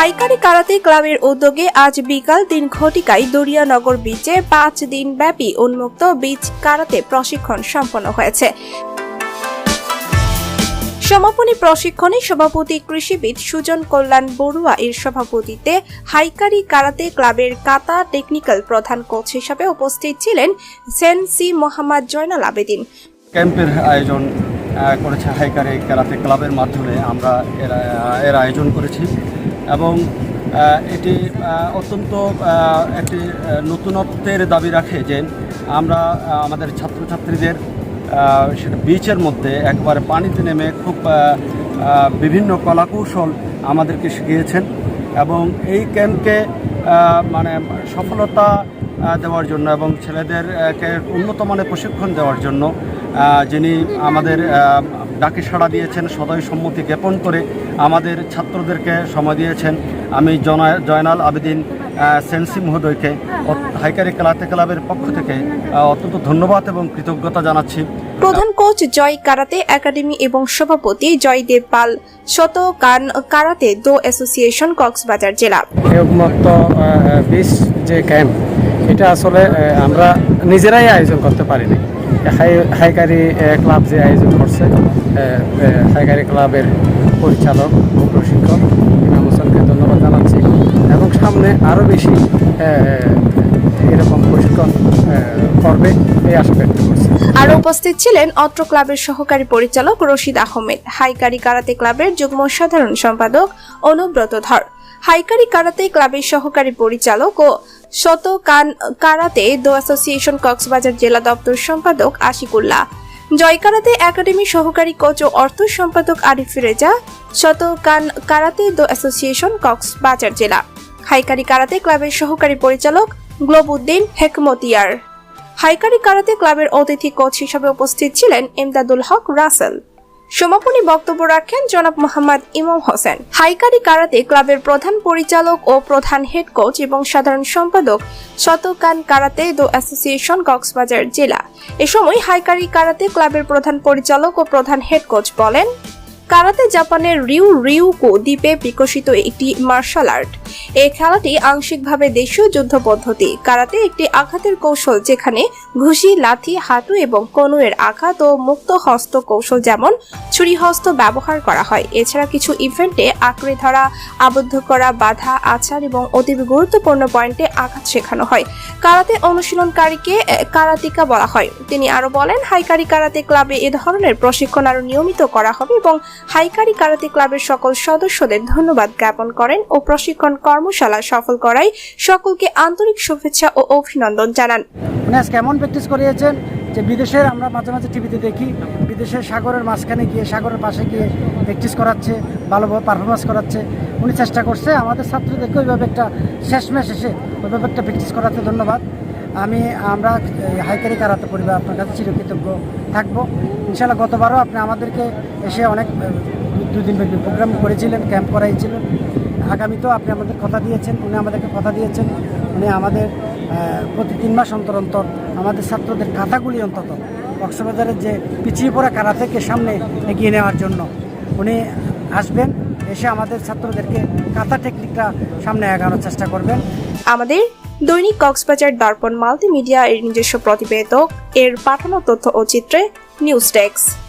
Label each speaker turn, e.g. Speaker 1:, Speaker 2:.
Speaker 1: হাইকারি karate ক্লাবের উদ্যোগে আজ বিকাল দিন ঘটিকায় দরিয়ানগর বিচে পাঁচ দিন ব্যাপী উন্মুক্ত বিচ কারাতে প্রশিক্ষণ সম্পন্ন হয়েছে। সমাপনী প্রশিক্ষণে সভাপতি কৃষিবিদ সুজন কল্যাণ বড়ুয়া এর সভাপতিত্বে হাইকারি কারাতে ক্লাবের কাতা টেকনিক্যাল প্রধান কোচ হিসাবে উপস্থিত ছিলেন সেন সি মোহাম্মদ জয়নাল আবেদিন।
Speaker 2: ক্যাম্পের আয়োজন করেছে হাইকারে কেরাতে ক্লাবের মাধ্যমে আমরা এর আয়োজন করেছি। এবং এটি অত্যন্ত একটি নতুনত্বের দাবি রাখে যে আমরা আমাদের ছাত্রছাত্রীদের সেটা বিচের মধ্যে একবারে পানিতে নেমে খুব বিভিন্ন কলাকৌশল আমাদেরকে শিখিয়েছেন এবং এই ক্যাম্পকে মানে সফলতা দেওয়ার জন্য এবং ছেলেদেরকে উন্নত মানের প্রশিক্ষণ দেওয়ার জন্য যিনি আমাদের ডাকে সাড়া দিয়েছেন সদয় সম্মতি জ্ঞাপন করে আমাদের ছাত্রদেরকে সময় দিয়েছেন। আমি জনা- জয়নাল আবেদিন সেন্সি মহোদয়কে হাইকারি ক্লাতে ক্লাবের পক্ষ থেকে অত্যন্ত ধন্যবাদ এবং কৃতজ্ঞতা জানাচ্ছি।
Speaker 1: প্রধান কোচ জয় কারাতে একাডেমি এবং সভাপতি জয়দেব পাল শত কান কারাতে দো অ্যাসোসিয়েশন কক্সবাজার জেলা।
Speaker 3: বিশ যে ক্যাম্প এটা আসলে আমরা নিজেরাই আয়োজন করতে পারিনি। হাই, হাইকারি ক্লাব যে আয়োজন করছে হাইকারি ক্লাবের পরিচালক ও প্রশিক্ষক ইমাম হোসেনকে ধন্যবাদ জানাচ্ছি। এবং সামনে আরও বেশি এরকম প্রশিক্ষণ করবে এই আশা ব্যক্ত
Speaker 1: আরও উপস্থিত ছিলেন অত্র ক্লাবের সহকারী পরিচালক রশিদ আহমেদ, হাইকারি কারাতে ক্লাবের যুগ্ম সাধারণ সম্পাদক অনুব্রত ধর হাইকারি কারাতে ক্লাবের সহকারী পরিচালক ও শত কান কারাতে দো অ্যাসোসিয়েশন কক্সবাজার জেলা দপ্তর সম্পাদক আশিকুল্লাহ। জয় কারাতে একাডেমি সহকারী কোচ ও অর্থ সম্পাদক আরিফ রেজা, শত কান কারাতে দো অ্যাসোসিয়েশন কক্সবাজার জেলা। হাইকারি কারাতে ক্লাবের সহকারী পরিচালক গ্লোবউদ্দিন হেকমতিয়ার। হাইকারি কারাতে ক্লাবের অতিথি কোচ হিসাবে উপস্থিত ছিলেন এমদাদুল হক রাসেল। সমাপনী বক্তব্য রাখেন জনাব মোহাম্মদ ইমাম হোসেন। হাইকারি কারাতে ক্লাবের প্রধান পরিচালক ও প্রধান হেড কোচ এবং সাধারণ সম্পাদক Shotokan karate do association Cox's Bazar জেলা। এ সময় হাইকারি কারাতে ক্লাবের প্রধান পরিচালক ও প্রধান হেড কোচ বলেন কারাতে জাপানের রিউ রিউকো দ্বীপে বিকশিত একটি মার্শাল আর্ট। এই খেলাটি আংশিকভাবে দেশীয় যুদ্ধ পদ্ধতি। কারাতে একটি আঘাতের কৌশল যেখানে ঘুষি, লাথি, হাঁটু এবং কনুয়ের আঘাত ও মুক্ত হস্ত কৌশল যেমন ছুরি হস্ত ব্যবহার করা হয়, এছাড়া কিছু ইভেন্টে আঁকড়ে ধরা, আবদ্ধ করা, বাধা, আচার এবং অতি গুরুত্বপূর্ণ পয়েন্টে আঘাত শেখানো হয়। কারাতে অনুশীলনকারীকে কারাতিকা বলা হয়। তিনি আরও বলেন, হাইকারি কারাতে ক্লাবে এ ধরনের প্রশিক্ষণ আরও নিয়মিত করা হবে এবং হাইকারি কারাতে ক্লাবের সকল সদস্যদের ধন্যবাদ জ্ঞাপন করেন ও প্রশিক্ষণ কর্মশালা সফল করায় সকলকে আন্তরিক শুভেচ্ছা ও অভিনন্দন জানান।
Speaker 4: আজকে এমন প্র্যাকটিস করিয়েছেন যে বিদেশের আমরা মাঝে মাঝে টিভিতে দেখি, বিদেশের সাগরের মাঝখানে গিয়ে, সাগরের পাশে গিয়ে প্র্যাকটিস করাচ্ছে, ভালোভাবে পারফরমেন্স করাচ্ছে। উনি চেষ্টা করছে আমাদের ছাত্রদেরকে ওইভাবে একটা শেষ ম্যাচ এসে ওইভাবে একটা প্র্যাকটিস করাতে ধন্যবাদ। আমি আমরা হাইকারি কারাতে পরিবার আপনার কাছে চিরকৃতজ্ঞ থাকব। ইনশাল্লাহ গতবারও আপনি আমাদেরকে এসে অনেক আহ, দুদিন ব্যাপী প্রোগ্রাম করেছিলেন ক্যাম্প করাইছিলেন আগামীতেও আপনি আমাদের কথা দিয়েছেন উনি আমাদেরকে কথা দিয়েছেন। উনি আমাদের প্রতি তিন মাস অন্তর অন্তর আমাদের ছাত্রদের খাতাগুলি অন্তত কক্সবাজারের যে পিছিয়ে পড়া কারা থেকে সামনে এগিয়ে নেওয়ার জন্য উনি আসবেন এসে আমাদের ছাত্রদেরকে কাতা টেকনিকটা সামনে এগানোর চেষ্টা করবেন।
Speaker 1: আমাদের দৈনিক কক্সবাজার দর্পণ মাল্টিমিডিয়া এর নিজস্ব প্রতিবেদক এর পাঠানো তথ্য ও চিত্রে নিউজ ডেস্ক।